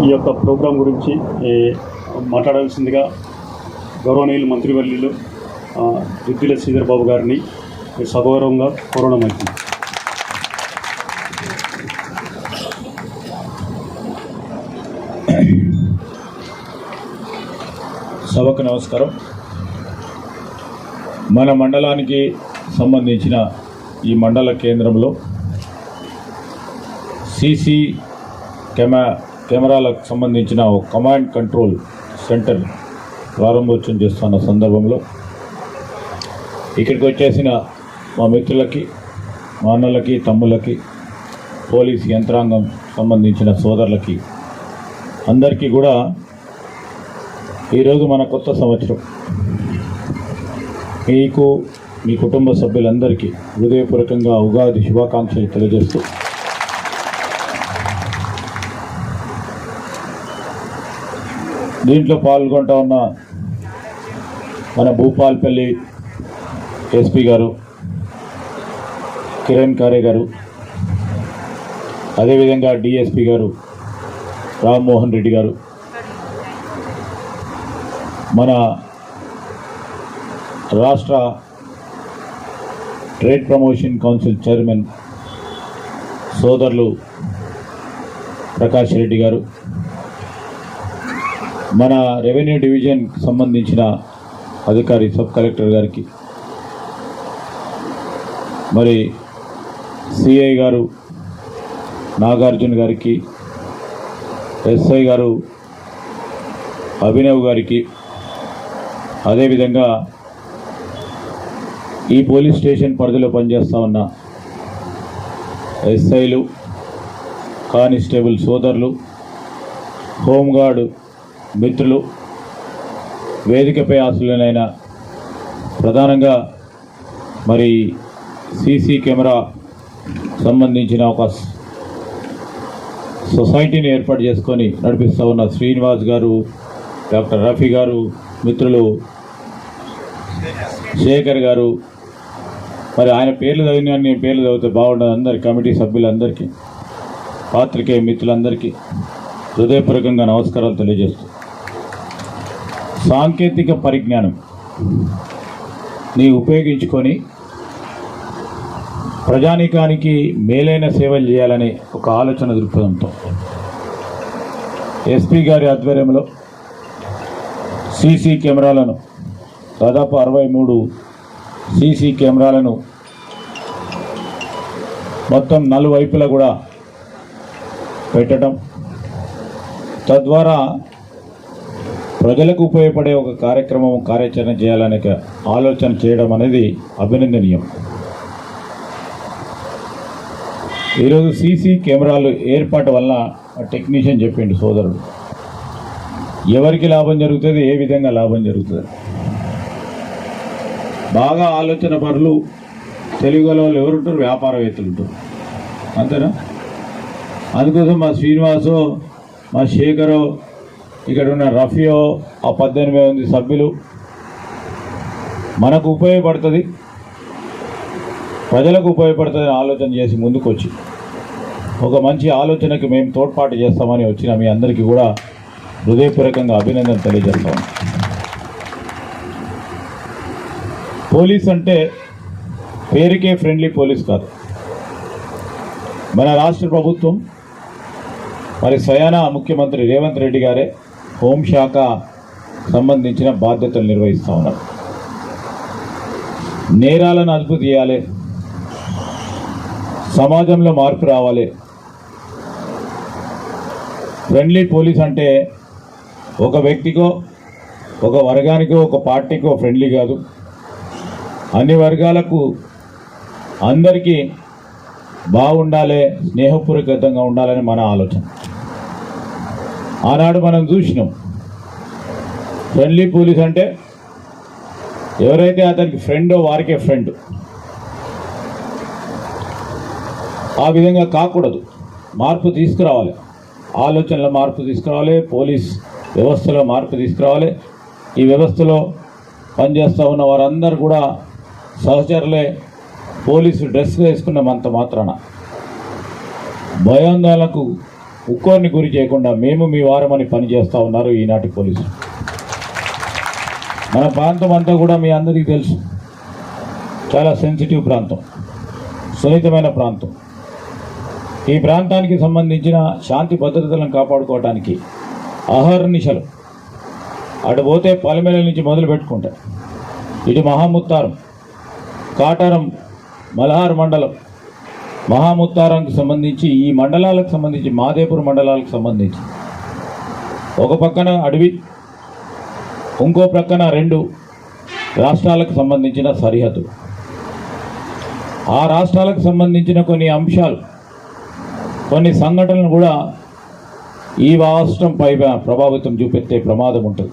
ఈ యొక్క ప్రోగ్రాం గురించి మాట్లాడాల్సిందిగా గౌరవనీయులు మంత్రివర్యులు ఆ, దుద్దిల శ్రీధర్ బాబు గారిని సగౌరవంగా కోరడం అవుతుంది సభకు నమస్కారం. మన మండలానికి సంబంధించిన ఈ మండల కేంద్రంలో సీసీ కెమెరా కెమెరాలకు సంబంధించిన కమాండ్ కంట్రోల్ సెంటర్ ప్రారంభోత్సవం చేస్తున్న సందర్భంలో ఇక్కడికి వచ్చేసిన మా మిత్రులకి మా అన్నలకి తమ్ముళ్ళకి పోలీస్ యంత్రాంగం సంబంధించిన సోదరులకి అందరికీ కూడా ఈరోజు మన కొత్త సంవత్సరం. మీకు మీ కుటుంబ సభ్యులందరికీ హృదయపూర్వకంగా ఉగాది శుభాకాంక్షలు తెలియజేస్తూ దీంట్లో పాల్గొంటా ఉన్న మన భూపాల్పల్లి ఎస్పీ గారు కిరణ్ కారే గారు అదేవిధంగా డిఎస్పి గారు రామ్మోహన్ రెడ్డి గారు మన రాష్ట్ర ట్రేడ్ ప్రమోషన్ కౌన్సిల్ చైర్మన్ సోదరులు ప్రకాష్ రెడ్డి గారు మన రెవెన్యూ డివిజన్ సంబంధించిన అధికారి సబ్ కలెక్టర్ గారికి. మరి సిఐ గారు నాగార్జున గారికి ఎస్ఐ గారు అభినవ్ గారికి. అదేవిధంగా ఈ పోలీస్ స్టేషన్ పరిధిలో పనిచేస్తూ ఉన్న ఎస్ఐలు కానిస్టేబుల్ సోదరులు హోంగార్డు మిత్రులు వేదికపై ఆశలైన ప్రధానంగా మరి సీసీ కెమెరా సంబంధించిన ఒక సొసైటీని ఏర్పాటు చేసుకొని నడిపిస్తూ ఉన్న శ్రీనివాస్ గారు డాక్టర్ రఫీ గారు మిత్రులు శేఖర్ గారు మరి ఆయన పేర్లు చదివిన నేను పేర్లు చదివితే బాగుండదు. అందరి కమిటీ సభ్యులందరికీ పాత్రికేయ మిత్రులందరికీ హృదయపూర్వకంగా నమస్కారాలు తెలియజేస్తూ సాంకేతిక పరిజ్ఞానం. ఉపయోగించుకొని ప్రజానీకానికి మేలైన సేవలు చేయాలనే ఒక ఆలోచన దృక్పథంతో. ఎస్పీ గారి ఆధ్వర్యంలో సీసీ కెమెరాలను దాదాపు అరవై మూడు సీసీ కెమెరాలను మొత్తం నలువైపులా కూడా పెట్టడం. తద్వారా ప్రజలకు ఉపయోగపడే ఒక కార్యక్రమం కార్యాచరణ చేయాలనే ఆలోచన చేయడం అనేది అభినందనీయం. ఈరోజు సీసీ కెమెరాలు ఏర్పాటు వలన టెక్నీషియన్ చెప్పిండు సోదరుడు. ఎవరికి లాభం జరుగుతుంది ఏ విధంగా లాభం జరుగుతుంది? బాగా ఆలోచన పరులు తెలుగు వాళ్ళు ఎవరుంటారు? వ్యాపారవేత్తలు ఉంటారు. అంతేనా? అందుకోసం మా శ్రీనివాసో మా శేఖరు ఇక్కడ ఉన్న రఫియో ఆ పద్దెనిమిది మంది సభ్యులు మనకు ఉపయోగపడుతుంది. ప్రజలకు ఉపయోగపడుతుంది ఆలోచన చేసి ముందుకు వచ్చి ఒక మంచి ఆలోచనకి మేము తోడ్పాటు చేస్తామని వచ్చిన మీ అందరికీ కూడా హృదయపూర్వకంగా అభినందన తెలియజేస్తాం. పోలీస్ అంటే పేరుకే ఫ్రెండ్లీ పోలీస్ కాదు. మన రాష్ట్ర ప్రభుత్వం మరి స్వయానా ముఖ్యమంత్రి రేవంత్ రెడ్డి గారే హోంశాఖ సంబంధించిన బాధ్యతలు నిర్వహిస్తూ ఉన్నారు. నేరాలను అదుపు చేయాలి సమాజంలో మార్పు రావాలి. ఫ్రెండ్లీ పోలీస్ అంటే ఒక వ్యక్తికో ఒక వర్గానికో ఒక పార్టీకో ఫ్రెండ్లీ కాదు. అన్ని వర్గాలకు అందరికీ బాగుండాలి స్నేహపూర్వకంగా ఉండాలని మన ఆలోచన. ఆనాడు మనం చూసినాం. ఫ్రెండ్లీ పోలీస్ అంటే ఎవరైతే అతనికి ఫ్రెండో వారికే ఫ్రెండ్. ఆ విధంగా కాకూడదు. మార్పు తీసుకురావాలి. ఆలోచనలో మార్పు తీసుకురావాలి. పోలీస్ వ్యవస్థలో మార్పు తీసుకురావాలి. ఈ వ్యవస్థలో పనిచేస్తూ ఉన్న వారందరూ కూడా సహచరులే పోలీసు డ్రెస్ అంత మాత్రాన. భయాందోళనకు ఉక్కోరిని గురి చేయకుండా మేము మీ వారమని పనిచేస్తూ ఉన్నారు ఈనాటి పోలీసులు. మన ప్రాంతం అంతా కూడా మీ అందరికీ తెలుసు. చాలా సెన్సిటివ్ ప్రాంతం. సున్నితమైన ప్రాంతం. ఈ ప్రాంతానికి సంబంధించిన శాంతి భద్రతలను కాపాడుకోవడానికి అహర్నిశలు అటు పోతే పలమెల నుంచి మొదలు పెట్టుకుంటాయి ఇటు మహాముత్తారం కాటారం మలహార్ మండలం మహాముత్తారానికి సంబంధించి ఈ మండలాలకు సంబంధించి మాదేపూర్ మండలాలకు సంబంధించి. ఒక పక్కన అడవి ఇంకో ప్రక్కన రెండు రాష్ట్రాలకు సంబంధించిన సరిహద్దు. ఆ రాష్ట్రాలకు సంబంధించిన కొన్ని అంశాలు కొన్ని సంఘటనలు కూడా ఈ రాష్ట్రంపై ప్రభావితం చూపెట్టే ప్రమాదం ఉంటుంది.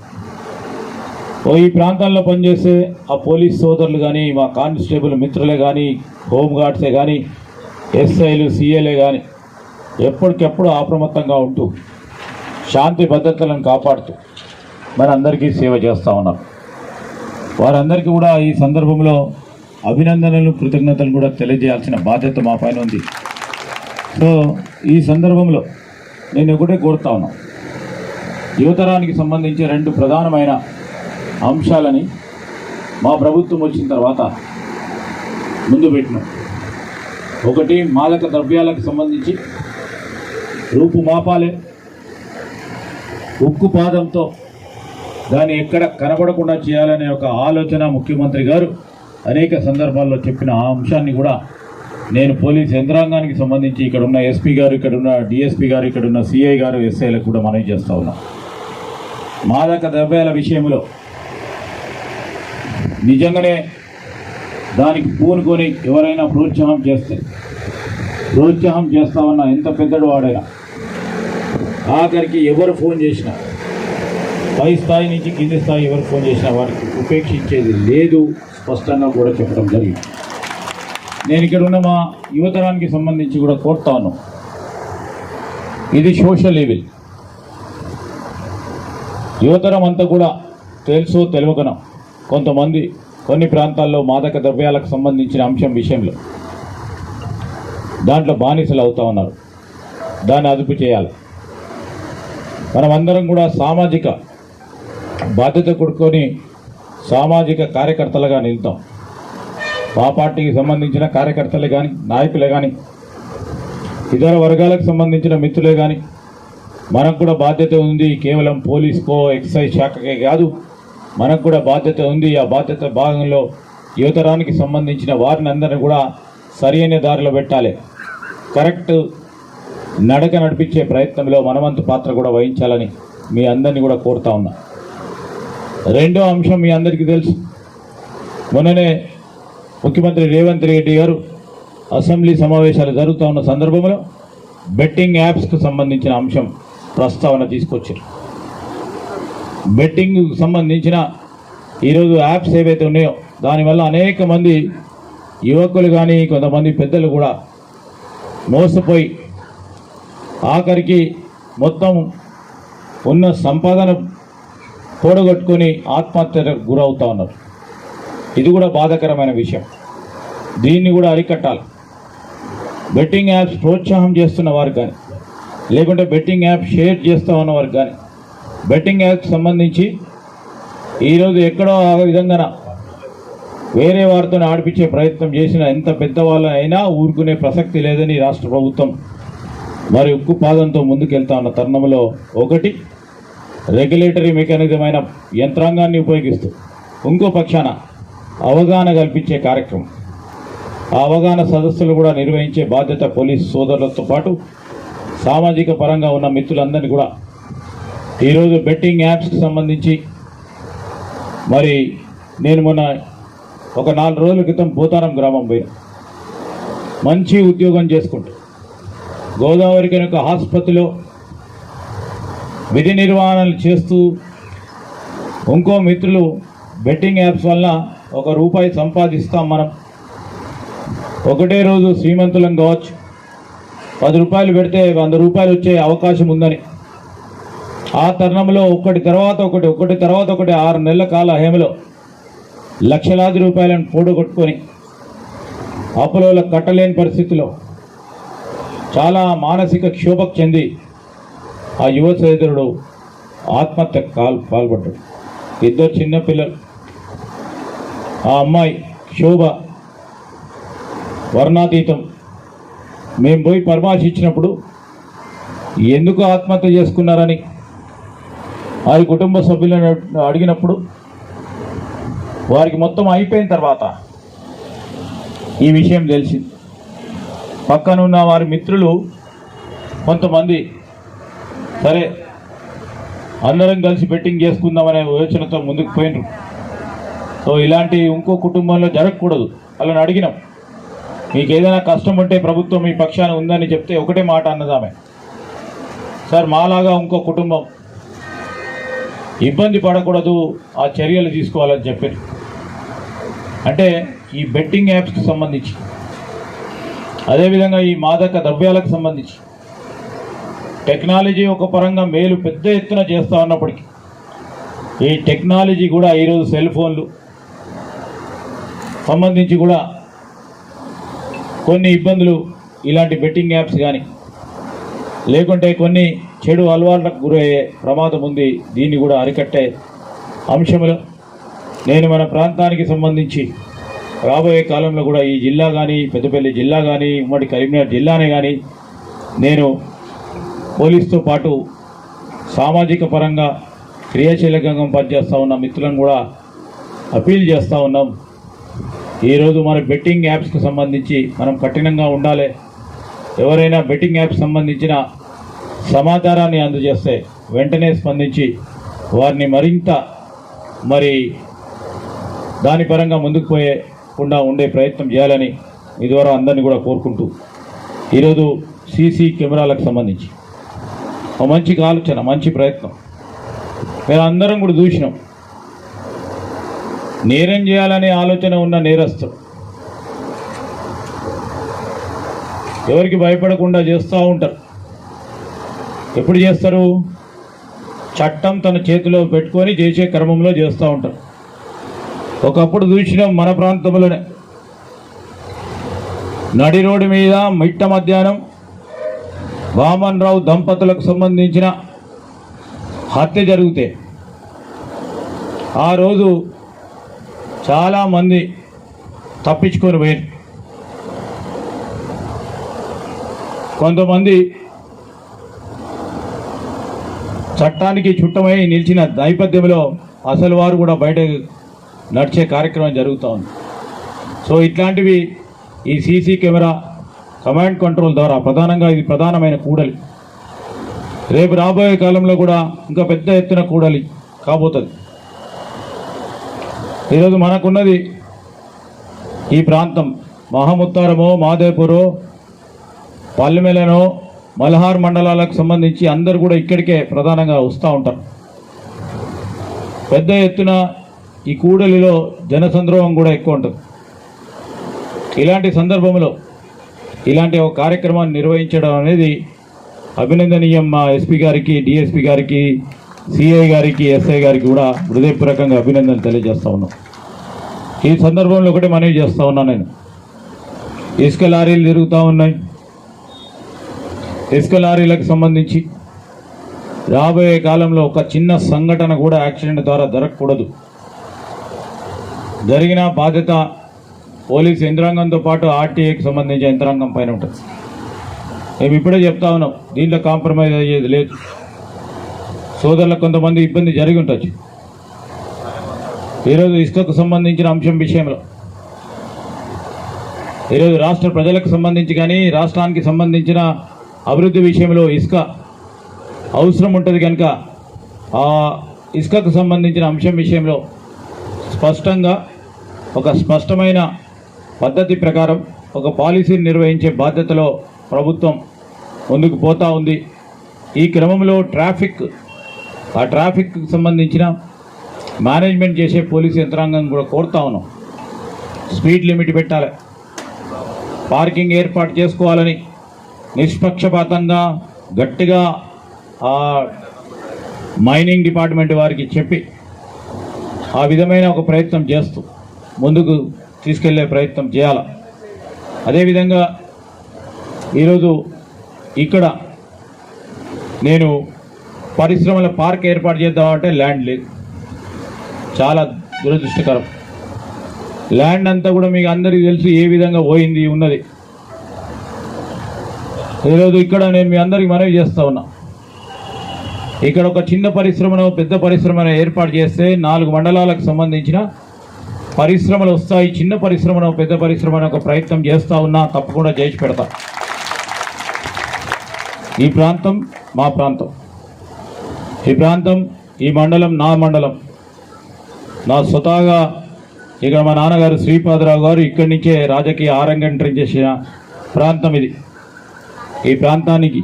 ఓ ఈ ప్రాంతాల్లో పనిచేసే ఆ పోలీస్ సోదరులు కానీ మా కానిస్టేబుల్ మిత్రులే కానీ హోంగార్డ్సే కానీ ఎస్ఐలు సీఏలే కానీ ఎప్పటికెప్పుడు అప్రమత్తంగా ఉంటూ శాంతి భద్రతలను కాపాడుతూ మనందరికీ సేవ చేస్తూ ఉన్నారు. వారందరికీ కూడా ఈ సందర్భంలో అభినందనలు కృతజ్ఞతలు కూడా తెలియజేయాల్సిన బాధ్యత మా పైన ఉంది. సో ఈ సందర్భంలో నేను ఒకటే కోరుతా ఉన్నా. యువతరానికి సంబంధించి రెండు ప్రధానమైన అంశాలని మా ప్రభుత్వం వచ్చిన తర్వాత ముందు పెట్టినాం. ఒకటి మాదక ద్రవ్యాలకు సంబంధించి రూపు మాపాలే. ఉక్కు పాదంతో దాన్ని ఎక్కడ కనబడకుండా చేయాలనే ఒక ఆలోచన ముఖ్యమంత్రి గారు అనేక సందర్భాల్లో చెప్పిన ఆ అంశాన్ని కూడా నేను పోలీస్ యంత్రాంగానికి సంబంధించి ఇక్కడ ఉన్న ఎస్పీ గారు ఇక్కడ ఉన్న డిఎస్పీ గారు ఇక్కడ ఉన్న సిఐ గారు ఎస్ఐలకు కూడా మనవి చేస్తా ఉన్నాం. మాదక ద్రవ్యాల విషయంలో నిజంగానే దానికి పూనుకొని ఎవరైనా ప్రోత్సాహం చేస్తే ప్రోత్సాహం చేస్తామన్న ఎంత పెద్దడు వాడైనా. ఆఖరికి ఎవరు ఫోన్ చేసినా పై స్థాయి నుంచి కింది స్థాయి ఎవరు ఫోన్ చేసినా వారికి ఉపేక్షించేది లేదు స్పష్టంగా కూడా చెప్పడం జరిగింది. నేను ఇక్కడ ఉన్న మా యువతరానికి సంబంధించి కూడా కోరుతాను. ఇది సోషల్ లెవెల్. యువతరం అంతా కూడా తెలుసో తెలియకనం కొంతమంది కొన్ని ప్రాంతాల్లో మాదక ద్రవ్యాలకు సంబంధించిన అంశం విషయంలో దాంట్లో బానిసలు అవుతా ఉన్నారు. దాన్ని అదుపు చేయాలి. మనమందరం కూడా సామాజిక బాధ్యత కొడుకొని సామాజిక కార్యకర్తలుగా నిలుతాం. మా పార్టీకి సంబంధించిన కార్యకర్తలే కానీ నాయకులే కానీ ఇతర వర్గాలకు సంబంధించిన మిత్రులే కానీ మనకు కూడా బాధ్యత ఉంది. కేవలం పోలీస్కో ఎక్సైజ్ శాఖకే కాదు మనకు కూడా బాధ్యత ఉంది. ఆ బాధ్యత భాగంలో యువతరానికి సంబంధించిన వారిని అందరినీ కూడా సరైన దారిలో పెట్టాలి. కరెక్ట్ నడక నడిపించే ప్రయత్నంలో మనవంతు పాత్ర కూడా వహించాలని మీ అందరినీ కూడా కోరుతా ఉన్నా. రెండో అంశం మీ అందరికీ తెలుసు. మొన్ననే ముఖ్యమంత్రి రేవంత్ రెడ్డి గారు అసెంబ్లీ సమావేశాలు జరుగుతూ ఉన్న సందర్భంలో బెట్టింగ్ యాప్స్కు సంబంధించిన అంశం ప్రస్తావన తీసుకొచ్చారు. బెట్టింగ్ సంబంధించిన ఈరోజు యాప్స్ ఏవైతే ఉన్నాయో దానివల్ల అనేక మంది యువకులు కానీ కొంతమంది పెద్దలు కూడా మోసపోయి ఆఖరికి మొత్తం ఉన్న సంపాదన కూడగొట్టుకొని ఆత్మహత్యకు గురవుతూ ఉన్నారు. ఇది కూడా బాధాకరమైన విషయం. దీన్ని కూడా అరికట్టాలి. బెట్టింగ్ యాప్స్ ప్రోత్సాహం చేస్తున్న వారు కానీ లేకుంటే బెట్టింగ్ యాప్ షేర్ చేస్తూ ఉన్నవారు కానీ బెట్టింగ్ యాప్కి సంబంధించి ఈరోజు ఎక్కడో ఆ విధంగా వేరే వారితో ఆడిపించే ప్రయత్నం చేసిన ఎంత పెద్దవాళ్ళైనా ఊరుకునే ప్రసక్తి లేదని రాష్ట్ర ప్రభుత్వం మరి ఉక్కు పాదంతో ముందుకెళ్తా ఉన్న తరుణంలో ఒకటి రెగ్యులేటరీ మెకానిజం అయిన యంత్రాంగాన్ని ఉపయోగిస్తూ ఇంకో పక్షాన అవగాహన కల్పించే కార్యక్రమం. ఆ అవగాహన సదస్సులు కూడా నిర్వహించే బాధ్యత పోలీస్ సోదరులతో పాటు సామాజిక పరంగా ఉన్న మిత్రులందరినీ కూడా ఈరోజు బెట్టింగ్ యాప్స్కి సంబంధించి మరి నేను మొన్న ఒక నాలుగు రోజుల క్రితం పోతారం గ్రామం పోయిన. మంచి ఉద్యోగం చేసుకుంటూ. గోదావరి కనుక ఆసుపత్రిలో విధి నిర్వహణలు చేస్తూ ఇంకో మిత్రులు బెట్టింగ్ యాప్స్ వల్ల ఒక రూపాయి సంపాదిస్తాం మనం. ఒకటే రోజు శ్రీమంతులం కావచ్చు. పది రూపాయలు పెడితే వంద రూపాయలు వచ్చే అవకాశం ఉందని. ఆ తరుణంలో ఒకటి తర్వాత ఒకటి ఒకటి తర్వాత ఒకటి ఆరు నెలల కాల హేమలో లక్షలాది రూపాయలను కూడగొట్టుకొని అప్పులో కట్టలేని పరిస్థితిలో చాలా మానసిక క్షోభకు చెంది ఆ యువ సహోదరుడు ఆత్మహత్య కాల్ పాల్పడ్డాడు. ఇద్దరు చిన్నపిల్లలు ఆ అమ్మాయి శోభ వర్ణాతీతం. మేము పోయి పరామర్శించినప్పుడు ఎందుకు ఆత్మహత్య చేసుకున్నారని వారి కుటుంబ సభ్యులను అడిగినప్పుడు వారికి మొత్తం అయిపోయిన తర్వాత ఈ విషయం తెలిసింది. పక్కనున్న వారి మిత్రులు కొంతమంది సరే అందరం కలిసి బెట్టింగ్ చేసుకుందామనే యోచనతో ముందుకు పోయినరు. సో ఇలాంటి ఇంకో కుటుంబంలో జరగకూడదు వాళ్ళని అడిగినాం. మీకు ఏదైనా కష్టం ఉంటే ప్రభుత్వం మీ పక్షాన ఉందని చెప్తే ఒకటే మాట అన్నదామె సార్ మాలాగా ఇంకో కుటుంబం ఇబ్బంది పడకూడదు ఆ చర్యలు తీసుకోవాలని చెప్పారు అంటే ఈ బెట్టింగ్ యాప్స్కి సంబంధించి. అదేవిధంగా ఈ మాదక ద్రవ్యాలకు సంబంధించి. టెక్నాలజీ ఒక పరంగా మేలు పెద్ద ఎత్తున చేస్తూ ఉన్నప్పటికీ ఈ టెక్నాలజీ కూడా ఈరోజు సెల్ ఫోన్లు సంబంధించి కూడా కొన్ని ఇబ్బందులు ఇలాంటి బెట్టింగ్ యాప్స్ కానీ లేకుంటే కొన్ని చెడు అలవాట్లకు గురయ్యే ప్రమాదం ఉంది. దీన్ని కూడా అరికట్టే అంశములు. నేను మన ప్రాంతానికి సంబంధించి రాబోయే కాలంలో కూడా ఈ జిల్లా కానీ పెద్దపల్లి జిల్లా కానీ ఉమ్మడి కరీంనగర్ జిల్లానే కానీ నేను పోలీస్తో పాటు సామాజిక పరంగా క్రియాశీలకంగా పనిచేస్తూ ఉన్న మిత్రులను కూడా అపీల్ చేస్తూ ఉన్నాం. ఈరోజు మన బెట్టింగ్ యాప్స్కి సంబంధించి మనం కఠినంగా ఉండాలి. ఎవరైనా బెట్టింగ్ యాప్స్ సంబంధించిన సమాచారాన్ని అందజేస్తే వెంటనే స్పందించి వారిని మరింత మరి దాని పరంగా ముందుకు పోయేకుండా ఉండే ప్రయత్నం చేయాలని మీ ద్వారా అందరినీ కూడా కోరుకుంటూ ఈరోజు సీసీ కెమెరాలకు సంబంధించి ఒక మంచి ఆలోచన మంచి ప్రయత్నం. మేము అందరం కూడా చూసినాం. నేరం చేయాలనే ఆలోచన ఉన్న నేరస్తుడు ఎవరికి భయపడకుండా చేస్తూ ఉంటారు. ఎప్పుడు చేస్తారు? చట్టం తన చేతిలో పెట్టుకొని చేసే క్రమంలో చేస్తూ ఉంటారు. ఒకప్పుడు చూసినాం మన ప్రాంతంలోనే. నడి రోడ్డు మీద మిట్ట మధ్యాహ్నం వామన్ రావు దంపతులకు సంబంధించిన హత్య జరిగితే ఆ రోజు చాలామంది తప్పించుకొని పోయారు కొంతమంది చట్టానికి చుట్టమై నిలిచిన నేపథ్యంలో అసలు వారు కూడా బయట నడిచే కార్యక్రమం జరుగుతూ ఉంది. సో ఇట్లాంటివి ఈ సీసీ కెమెరా కమాండ్ కంట్రోల్ ద్వారా ప్రధానంగా ఇది ప్రధానమైన కూడలి. రేపు రాబోయే కాలంలో కూడా ఇంకా పెద్ద ఎత్తున కూడలి కాబోతుంది. ఈరోజు మనకున్నది ఈ ప్రాంతం. మహముత్తారమో మాదేపురో పల్లెమెలనో మల్హార్ మండలాలకు సంబంధించి అందరు కూడా ఇక్కడికే ప్రధానంగా వస్తూ ఉంటారు. పెద్ద ఎత్తున ఈ కూడలిలో జనసంద్రోహం కూడా ఎక్కువ ఉంటుంది. ఇలాంటి సందర్భంలో ఇలాంటి ఒక కార్యక్రమాన్ని నిర్వహించడం అనేది అభినందనీయం మా ఎస్పీ గారికి డిఎస్పీ గారికి సిఐ గారికి ఎస్ఐ గారికి కూడా హృదయపూర్వకంగా అభినందనలు తెలియజేస్తా ఉన్నాం. ఈ సందర్భంలో ఒకటి మనవి చేస్తూ ఉన్నాను నేను. ఇసుక లారీలు తిరుగుతూ ఉన్నాయి. ఇసుక లారీలకు సంబంధించి రాబోయే కాలంలో ఒక చిన్న సంఘటన కూడా యాక్సిడెంట్ ద్వారా జరగకూడదు. జరిగిన బాధ్యత పోలీస్ యంత్రాంగంతో పాటు ఆర్టీఏకి సంబంధించిన యంత్రాంగం పైన ఉంటుంది. మేము ఇప్పుడే చెప్తా ఉన్నాం దీంట్లో కాంప్రమైజ్ అయ్యేది లేదు. సోదరులకు కొంతమంది ఇబ్బంది జరిగి ఉండొచ్చు ఈరోజు ఇసుకకు సంబంధించిన అంశం విషయంలో. ఈరోజు రాష్ట్ర ప్రజలకు సంబంధించి కానీ రాష్ట్రానికి సంబంధించిన అభివృద్ధి విషయంలో ఇసుక అవసరం ఉంటుంది కనుక ఆ ఇసుకకు సంబంధించిన అంశం విషయంలో స్పష్టంగా ఒక స్పష్టమైన పద్ధతి ప్రకారం ఒక పాలసీని నిర్వహించే బాధ్యతలో ప్రభుత్వం ముందుకు పోతా ఉంది. ఈ క్రమంలో ట్రాఫిక్ ఆ ట్రాఫిక్కి సంబంధించిన మేనేజ్మెంట్ చేసే పోలీసు యంత్రాంగం కూడా కోరుతా ఉన్నాం. స్పీడ్ లిమిట్ పెట్టాలి. పార్కింగ్ ఏర్పాటు చేసుకోవాలని నిష్పక్షపాతంగా గట్టిగా ఆ మైనింగ్ డిపార్ట్మెంట్ వారికి చెప్పి ఆ విధమైన ఒక ప్రయత్నం చేస్తూ ముందుకు తీసుకెళ్ళే ప్రయత్నం చేయాలి. అదేవిధంగా ఈరోజు ఇక్కడ నేను పరిశ్రమల పార్క్ ఏర్పాటు చేద్దామంటే ల్యాండ్ లేదు. చాలా దురదృష్టకరం. ల్యాండ్ అంతా కూడా మీకు అందరికీ తెలుసు ఏ విధంగా పోయింది ఉన్నది. ఈరోజు ఇక్కడ నేను మీ అందరికి మనవి చేస్తా ఉన్నా. ఇక్కడ ఒక చిన్న పరిశ్రమను పెద్ద పరిశ్రమను ఏర్పాటు చేస్తే నాలుగు మండలాలకు సంబంధించిన పరిశ్రమలు వస్తాయి. చిన్న పరిశ్రమను పెద్ద పరిశ్రమను ఒక ప్రయత్నం చేస్తూ ఉన్నా తప్పకుండా చేసి పెడతా. ఈ ప్రాంతం మా ప్రాంతం. ఈ ప్రాంతం ఈ మండలం నా మండలం. నా స్వతహాగా ఇక్కడ మా నాన్నగారు శ్రీపాదరావు గారు ఇక్కడి నుంచే రాజకీయ ఆరంగంటం చేసిన ప్రాంతం ఇది. ఈ ప్రాంతానికి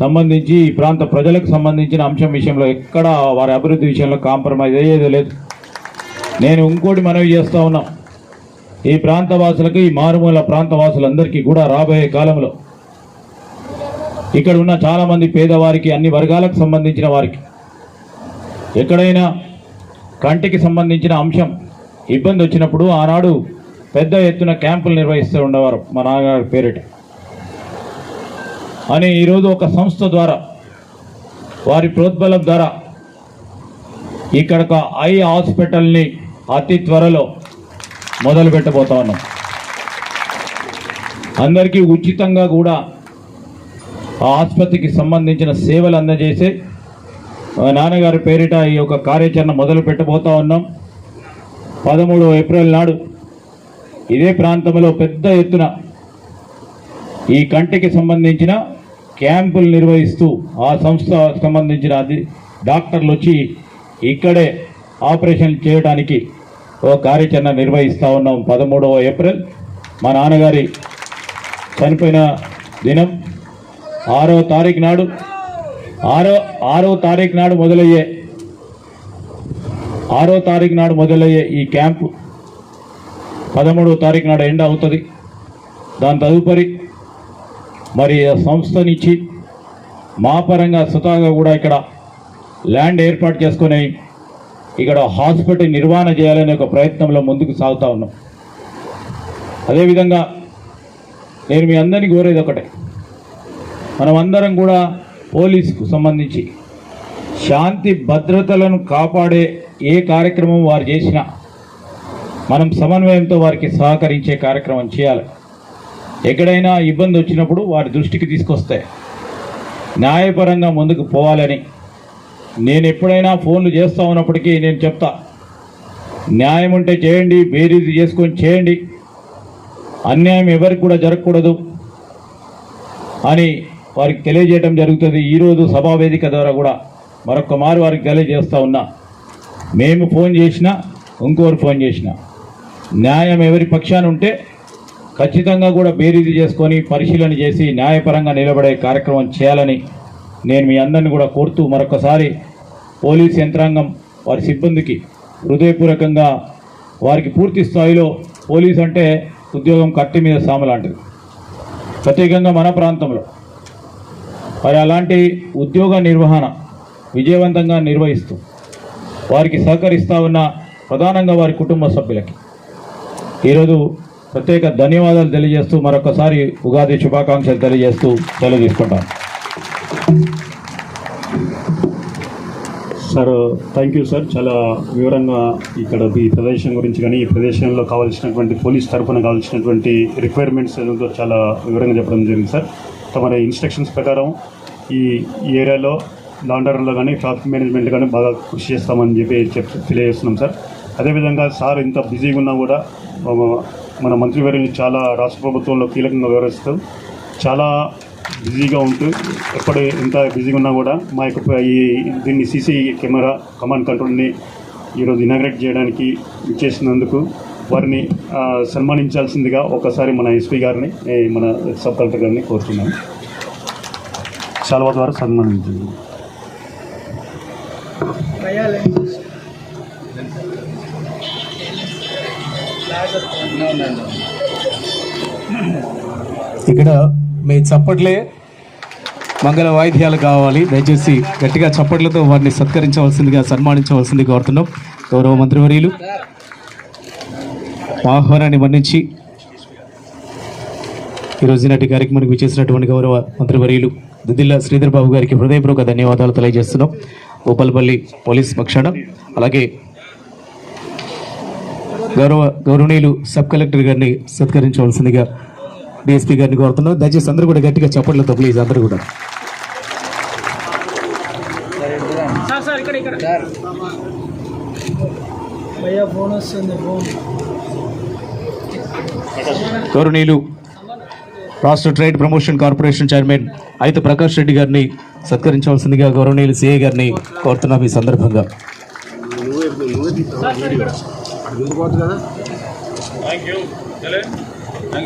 సంబంధించి ఈ ప్రాంత ప్రజలకు సంబంధించిన అంశం విషయంలో ఎక్కడ వారి అభివృద్ధి విషయంలో కాంప్రమైజ్ అయ్యేది లేదు. నేను ఇంకోటి మనవి చేస్తూ ఉన్నాం. ఈ ప్రాంత వాసులకు ఈ మారుమూల ప్రాంత వాసులందరికీ కూడా రాబోయే కాలంలో ఇక్కడ ఉన్న చాలామంది పేదవారికి అన్ని వర్గాలకు సంబంధించిన వారికి ఎక్కడైనా కంటికి సంబంధించిన అంశం ఇబ్బంది వచ్చినప్పుడు ఆనాడు పెద్ద ఎత్తున క్యాంపులు నిర్వహిస్తూ ఉండేవారు మా నాన్నగారి పేరిట. అని ఈరోజు ఒక సంస్థ ద్వారా వారి ప్రోద్బలం ద్వారా ఇక్కడ ఒక ఐ హాస్పిటల్ని అతి త్వరలో మొదలు పెట్టబోతా ఉన్నాం. అందరికీ ఉచితంగా కూడా ఆ ఆసుపత్రికి సంబంధించిన సేవలు అందజేసే మా నాన్నగారి పేరిట ఈ యొక్క కార్యాచరణ మొదలు పెట్టబోతా ఉన్నాం. పదమూడు ఏప్రిల్ నాడు ఇదే ప్రాంతంలో పెద్ద ఎత్తున ఈ కంటికి సంబంధించిన క్యాంపులు నిర్వహిస్తూ ఆ సంస్థ సంబంధించిన అది డాక్టర్లు వచ్చి ఇక్కడే ఆపరేషన్ చేయడానికి ఓ కార్యాచరణ నిర్వహిస్తూ ఉన్నాం. పదమూడవ ఏప్రిల్ మా నాన్నగారి చనిపోయిన దినం. ఆరో తారీఖు నాడు ఆరో ఆరో తారీఖు నాడు మొదలయ్యే ఆరో తారీఖు నాడు మొదలయ్యే ఈ క్యాంపు పదమూడవ తారీఖు నాడు ఎండ్ అవుతుంది. దాని తదుపరి మరి ఆ సంస్థనిచ్చి మా పరంగా స్వతహాగా కూడా ఇక్కడ ల్యాండ్ ఏర్పాటు చేసుకొని ఇక్కడ హాస్పిటల్ నిర్వహణ చేయాలనే ఒక ప్రయత్నంలో ముందుకు సాగుతూ ఉన్నాం. అదేవిధంగా నేను మీ అందరినీ కోరేది ఒకటే. మనం అందరం కూడా పోలీసుకు సంబంధించి శాంతి భద్రతలను కాపాడే ఏ కార్యక్రమం వారు చేసినా మనం సమన్వయంతో వారికి సహకరించే కార్యక్రమం చేయాలి. ఎక్కడైనా ఇబ్బంది వచ్చినప్పుడు వారి దృష్టికి తీసుకొస్తే న్యాయపరంగా ముందుకు పోవాలని నేను ఎప్పుడైనా ఫోన్లు చేస్తూ ఉన్నప్పటికీ నేను చెప్తా న్యాయం ఉంటే చేయండి బేరీజు చేసుకొని చేయండి అన్యాయం ఎవరికి కూడా జరగకూడదు అని వారికి తెలియజేయడం జరుగుతుంది. ఈరోజు సభా వేదిక ద్వారా కూడా మరొక మారు వారికి తెలియజేస్తూ ఉన్నా మేము ఫోన్ చేసినా ఇంకోరు ఫోన్ చేసినా న్యాయం ఎవరి పక్షాన ఉంటే ఖచ్చితంగా కూడా బేరీజు చేసుకొని పరిశీలన చేసి న్యాయపరంగా నిలబడే కార్యక్రమం చేయాలని నేను మీ అందరిని కూడా కోరుతూ మరొకసారి పోలీస్ యంత్రాంగం వారి సిబ్బందికి హృదయపూర్వకంగా వారికి పూర్తి స్థాయిలో పోలీస్ అంటే ఉద్యోగం కత్తి మీద సామ లాంటిది. ప్రత్యేకంగా మన ప్రాంతంలో మరి అలాంటి ఉద్యోగ నిర్వహణ విజయవంతంగా నిర్వహిస్తూ వారికి సహకరిస్తూ ఉన్న ప్రధానంగా వారి కుటుంబ సభ్యులకి. ఈరోజు ప్రత్యేక ధన్యవాదాలు తెలియజేస్తూ మరొకసారి ఉగాది శుభాకాంక్షలు తెలియజేస్తూ సెలవు తీసుకుంటాను సార్ థ్యాంక్ యూ సార్ చాలా వివరంగా ఇక్కడ ఈ ప్రదేశం గురించి కానీ ఈ ప్రదేశంలో కావాల్సినటువంటి పోలీస్ తరఫున కావాల్సినటువంటి రిక్వైర్మెంట్స్ ఏదో చాలా వివరంగా చెప్పడం జరిగింది సార్ తమ ఇన్స్ట్రక్షన్స్ ప్రకారం ఈ ఏరియాలో లాండర్లో కానీ ట్రాఫిక్ మేనేజ్మెంట్ కానీ బాగా కృషి చేస్తామని చెప్పి చెప్ తెలియజేస్తున్నాం సార్ అదేవిధంగా సార్ ఇంత బిజీగా ఉన్నా కూడా మన- మన మంత్రివర్యులు చాలా రాష్ట్ర ప్రభుత్వంలో కీలకంగా వ్యవహరిస్తూ చాలా బిజీగా ఉంటూ ఎప్పుడు ఎంత బిజీగా ఉన్నా కూడా మా యొక్క ఈ దీన్ని సీసీ కెమెరా కమాండ్ కంట్రోల్ని ఈరోజు ఇనాగ్రేట్ చేయడానికి ఇచ్చేసినందుకు వారిని సన్మానించాల్సిందిగా ఒకసారి మన ఎస్పీ గారిని మన సబ్ కలెక్టర్ గారిని కోరుతున్నాను చాలా ద్వారా సన్మానించండి ఇక్కడ మీ చప్పట్లే మంగళ వాయిద్యాలు కావాలి. దయచేసి గట్టిగా చప్పట్లతో వారిని సత్కరించవలసిందిగా సన్మానించవలసింది కోరుతున్నాం. గౌరవ మంత్రివర్యులు ఆహ్వానాన్ని మన్నించి ఈరోజు నాటి కార్యక్రమానికి విచ్చేసినటువంటి గౌరవ మంత్రివర్యులు దుద్దిల్ల శ్రీధర్ బాబు గారికి హృదయపూర్వక ధన్యవాదాలు తెలియజేస్తున్నాం. గోపాల్పల్లి పోలీస్ పక్షాన అలాగే గౌరవ గౌరవనీయులు సబ్ కలెక్టర్ గారిని సత్కరించవలసిందిగా డిఎస్పీ గారిని కోరుతున్నాం. దయచేసి అందరూ కూడా గట్టిగా చప్పట్లతో ప్లీజ్ అందరూ కూడా. గౌరవనీయులు రాష్ట్ర ట్రేడ్ ప్రమోషన్ కార్పొరేషన్ చైర్మన్ అయితే ప్రకాష్ రెడ్డి గారిని సత్కరించవలసిందిగా గౌరవనీయులు సిఐ గారిని కోరుతున్నాం ఈ సందర్భంగా.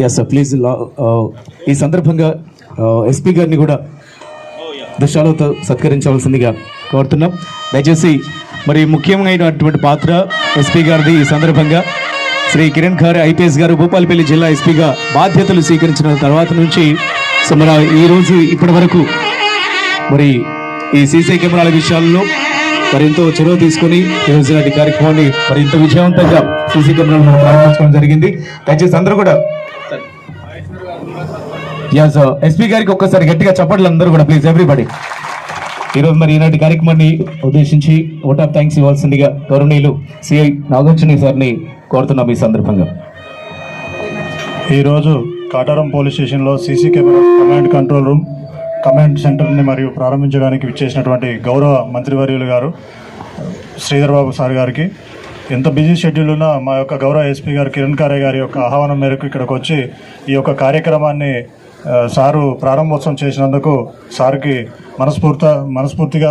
ఎస్ సార్ ప్లీజ్ ఈ సందర్భంగా uh, ఎస్పీ గారిని కూడా దృశ్యాలతో సత్కరించవలసిందిగా కోరుతున్నాం. దయచేసి మరి ముఖ్యమైనటువంటి పాత్ర ఎస్పీ గారిది ఈ సందర్భంగా. శ్రీ కిరణ్ ఖార్ ఐపీఎస్ గారు భూపాలపల్లి జిల్లా ఎస్పీగా బాధ్యతలు స్వీకరించిన తర్వాత నుంచి సో మన ఈ రోజు ఇప్పటి వరకు మరి ఈ సీసీ కెమెరాల విషయాల్లో మరింత చొరవ తీసుకొని ఈ రోజు నాటి కార్యక్రమాన్ని మరింత విజయవంతంగా సీసీ కెమెరాలను ప్రారంభించడం జరిగింది. దయచేసి అందరూ కూడా యాస్ ఎస్పీ గారికి ఒక్కసారి గట్టిగా చెప్పండి అందరూ కూడా ప్లీజ్ ఎవ్రీబడి ఈరోజు మరి ఈనాటి కార్యక్రమాన్ని ఉద్దేశించి ఓట్ ఆఫ్ థ్యాంక్స్ ఇవ్వాల్సిందిగా గౌరవనీయులు సిఐ నాగార్జున సార్ని కోరుతున్నాం ఈ సందర్భంగా. ఈరోజు కాటారం పోలీస్ స్టేషన్లో CC camera command control room command సెంటర్ని మరియు ప్రారంభించడానికి విచ్చేసినటువంటి గౌరవ మంత్రివర్యులు గారు శ్రీధర్ బాబు సార్ గారికి. ఎంత బిజీ షెడ్యూల్ ఉన్నా మా యొక్క గౌరవ ఎస్పీ గారు కిరణ్ ఖారే గారి యొక్క ఆహ్వానం మేరకు ఇక్కడికి వచ్చి ఈ యొక్క కార్యక్రమాన్ని సారు ప్రారంభోత్సవం చేసినందుకు సార్కి మనస్ఫూర్త మనస్ఫూర్తిగా